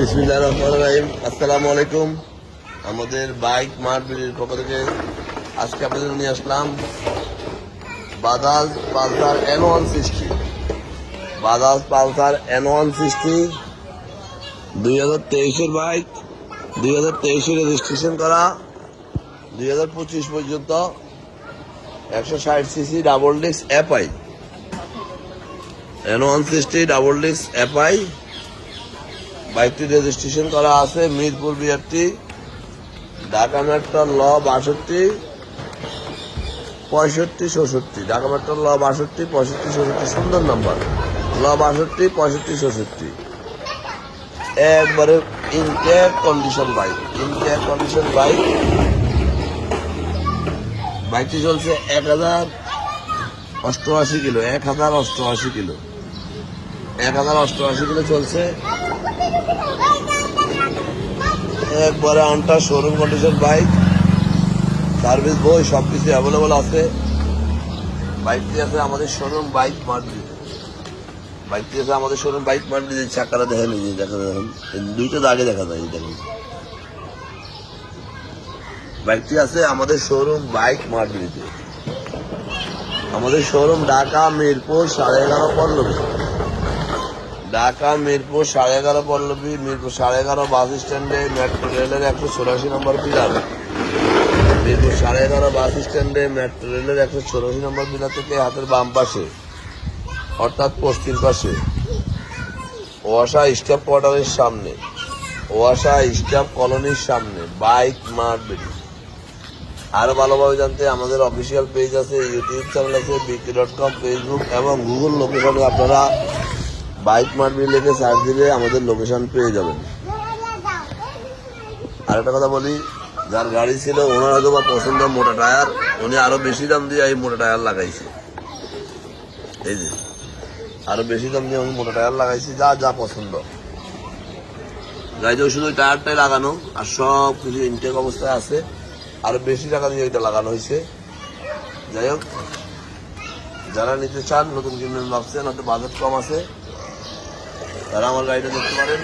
বিসমিল্লাহ রহমান রাহিম। আসসালামু আলাইকুম। আমাদের বাইক মার্কেটের পক্ষ থেকে আজকে আপনাদের নিয়ে আসলাম Bajaj Pulsar N one sixty. Bajaj Pulsar N one sixty দুই হাজার তেইশের বাইক, দুই হাজার তেইশে রেজিস্ট্রেশন করা, দুই হাজার পঁচিশ পর্যন্ত একশো ষাট CC double disc অ্যাপাই N one sixty double disc অ্যাপাই বাইকটি রেজিস্ট্রেশন করা আছে মিরপুর বিআরটি, ঢাকা মেট্রো ল বাষট্টি, পঁয়ষট্টি ষষট্টি ঢাকা মেট্রো ল বাষট্টি, পঁয়ষট্টি ষষট্টি সুন্দর নাম্বার। ল বাষট্টি, পঁয়ষট্টি ষষট্টি একবারে intact condition bike intact condition bike বাইকটি চলছে এক হাজার অষ্টআশি কিলো, এক হাজার অষ্টআশি কিলো। এক হাজার অষ্টআশি কিলো চলছে একবারে আনটা শোরুম কন্ডিশন বাইক সার্ভিস বই সব কিছু অ্যাভেলেবল আছে। বাইকটি আছে আমাদের শোরুম বাইক মার্কেট বাইকটি আছে আমাদের শোরুম বাইক মার্কেট চাকাটা দেখেন এই দেখা দেখেন দুইটা দাগে দেখা যায় দেখেন। বাইকটি আছে আমাদের শোরুম বাইক মার্কেটে আমাদের শোরুম ঢাকা, মিরপুর, সাড়ে এগারো পল্লবী ঢাকা, মিরপুর, সাড়ে এগারো পল্লবী, মিরপুর সাড়ে এগারো বাস স্ট্যান্ডে মেট্রো রেলের একশো চৌরাশি নম্বর পিলার মিরপুর সাড়ে এগারো বাস স্ট্যান্ডে মেট্রো রেলের একশো চৌরাশি নম্বর পিলার থেকে হাতের বাম পাশে, অর্থাৎ পশ্চিম পাশে। ওয়াসা স্টাফ কোয়ার্টারের সামনে, ওয়াসা স্টাফ কলোনির সামনে, বাইক মার্কেট আরও ভালোভাবে জানতে আমাদের অফিসিয়াল পেজ আছে, ইউটিউব চ্যানেল আছে, বিকি ডট কম, ফেসবুক এবং গুগল লোকেশনে আপনারা বাইক মার্কেট লিখে সার্চ দিলে আমাদের লোকেশন পেয়ে যাবেন। আর একটা কথা বলি, যার গাড়ি ছিল ওনার হয়তো বা পছন্দ মোটা টায়ার, উনি আরও বেশি দাম দিয়ে এই মোটা টায়ার লাগাইছে। এই যে, আরও বেশি দাম দিয়ে উনি মোটা টায়ার লাগাইছে, যা যা পছন্দ। গাড়িতে শুধু টায়ারটাই লাগানো, আর সব কিছু ইনটেক অবস্থায় আছে। আরও বেশি টাকা দিয়ে ওইটা লাগানো হয়েছে। যাই হোক, যারা নিতে চান, নতুন কিনবেন ভাবছেন, হয়তো বাজেট কম আছে। তারা আমার গাড়িটা দেখতে পারেন।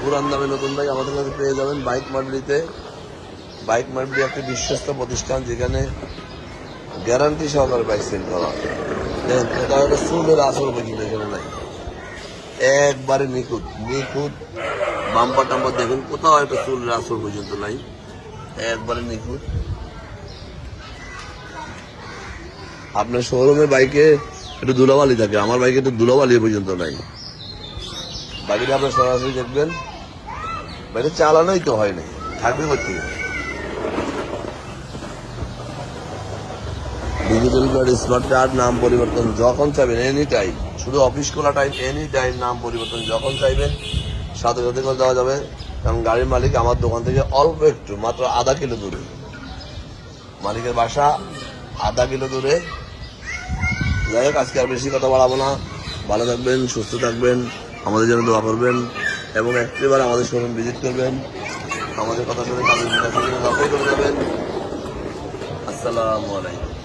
পুরান দামে নতুন বাইক আমাদের কাছে পেয়ে যাবেন বাইক মান্ডিতে। বাইক মান্ডি একটি বিশ্বস্ত প্রতিষ্ঠান যেখানে গ্যারান্টি সহকারে বাইক সেল করা হয়। কোথাও একটা চুলের আসল পর্যন্ত এখানে নাই। একবারে নিখুঁত নিখুঁত বাম্পার টাম্পার দেখুন, কোথাও একটা চুলের আসল পর্যন্ত নাই। একবারে নিখুঁত। আপনার শোরুমে বাইকে একটু ধুলাবালি থাকে। আমার বাইকে একটু ধুলাবালি পর্যন্ত নাই। বাকিটা আপনার সরাসরি দেখবেন। বাইরে চালানোই তো হয় নাই, থাকবে করতে ডিজিটাল কার্ড স্মার্ট কার্ড নাম পরিবর্তন যখন চাইবেন এনি টাইম শুধু অফিস খোলা টাইম এনি টাইম নাম পরিবর্তন যখন চাইবেন, সাথে সাথে করে দেওয়া যাবে। কারণ গাড়ির মালিক আমার দোকান থেকে অল্প একটু, মাত্র আধা কিলো দূরে। মালিকের বাসা আধা কিলো দূরে যাই হোক, আজকে আর বেশি কথা বাড়াবো না। ভালো থাকবেন, সুস্থ থাকবেন, আমাদের জন্য দোয়া করবেন এবং একটিবার আমাদের শোরুম ভিজিট করবেন। আমাদের কথা শুনে বিকাশ করে আসসালামু আলাইকুম।